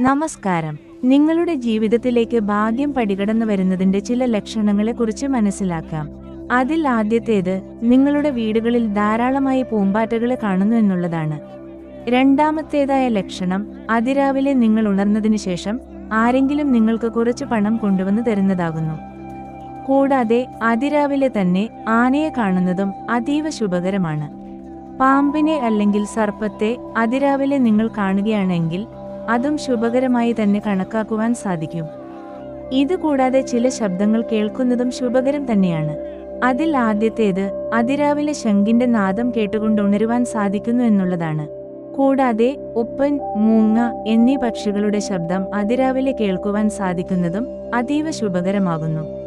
നമസ്കാരം. നിങ്ങളുടെ ജീവിതത്തിലേക്ക് ഭാഗ്യം പടികടന്നു വരുന്നതിന്റെ ചില ലക്ഷണങ്ങളെക്കുറിച്ച് മനസ്സിലാക്കാം. അതിൽ ആദ്യത്തേത് നിങ്ങളുടെ വീടുകളിൽ ധാരാളമായി പൂമ്പാറ്റകളെ കാണുന്നു എന്നുള്ളതാണ്. രണ്ടാമത്തേതായ ലക്ഷണം അതിരാവിലെ നിങ്ങൾ ഉണർന്നതിനു ശേഷം ആരെങ്കിലും നിങ്ങൾക്ക് കുറച്ച് പണം കൊണ്ടുവന്ന് തരുന്നതാകുന്നു. കൂടാതെ അതിരാവിലെ തന്നെ ആനയെ കാണുന്നതും അതീവ ശുഭകരമാണ്. പാമ്പിനെ അല്ലെങ്കിൽ സർപ്പത്തെ അതിരാവിലെ നിങ്ങൾ കാണുകയാണെങ്കിൽ അതും ശുഭകരമായി തന്നെ കണക്കാക്കുവാൻ സാധിക്കും. ഇതുകൂടാതെ ചില ശബ്ദങ്ങൾ കേൾക്കുന്നതും ശുഭകരം തന്നെയാണ്. അതിൽ ആദ്യത്തേത് അതിരാവിലെ ശംഖിന്റെ നാദം കേട്ടുകൊണ്ട് ഉണരുവാൻ സാധിക്കുന്നു എന്നുള്ളതാണ്. കൂടാതെ ഉപ്പൻ മൂങ്ങ എന്നീ പക്ഷികളുടെ ശബ്ദം അതിരാവിലെ കേൾക്കുവാൻ സാധിക്കുന്നതും അതീവ ശുഭകരമാകുന്നു.